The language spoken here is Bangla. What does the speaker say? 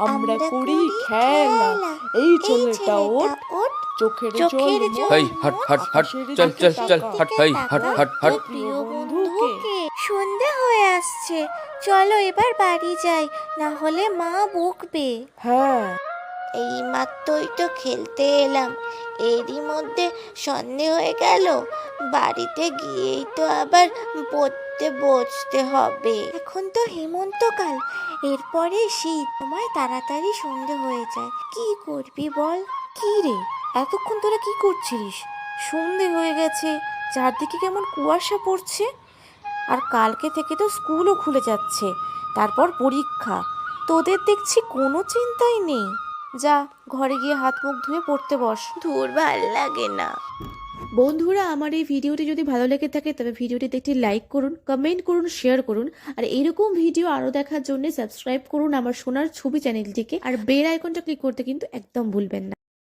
আমরা করি খেলা। এই ছেলেটা ওর চোখের চোখের জল হেই হাট হাট হাট চল চল চল হাট হেই হাট হাট হাট। প্রিয় বন্ধুকে সন্ধে হয়ে আসছে। চলো এবার বাড়ি যাই না হলে মা বকবে। হ্যাঁ। এই মাত্রই তো খেলতে এলাম। এরই মধ্যে সন্ধে হয়ে গেল। বাড়িতে গিয়েই তো আবার পড়তে বসতে হবে। এখন তো হেমন্তকাল। এরপরে শীত সময় তাড়াতাড়ি সন্ধে হয়ে যায়। কি করবি বল? কি রে? এতক্ষণ তোরা কি করছিস সন্ধে হয়ে গেছে। চারদিকে কেমন কুয়াশা পড়ছে। আর কালকে থেকে তো স্কুলও খুলে যাচ্ছে। তারপর পরীক্ষা। তোদের দেখছি কোনো চিন্তাই নেই। যা ঘরে গিয়ে হাত মুখ ধুয়ে পড়তে বস। ধুর ভালো লাগে না। বন্ধুরা, আমার এই ভিডিওটি যদি ভালো লেগে থাকে, তবে ভিডিওটিতে একটি লাইক করুন কমেন্ট করুন শেয়ার করুন, আর এরকম ভিডিও আরও দেখার জন্য সাবস্ক্রাইব করুন আমার সোনার ছবি চ্যানেলটিকে আর বেল আইকনটা ক্লিক করতে কিন্তু একদম ভুলবেন না।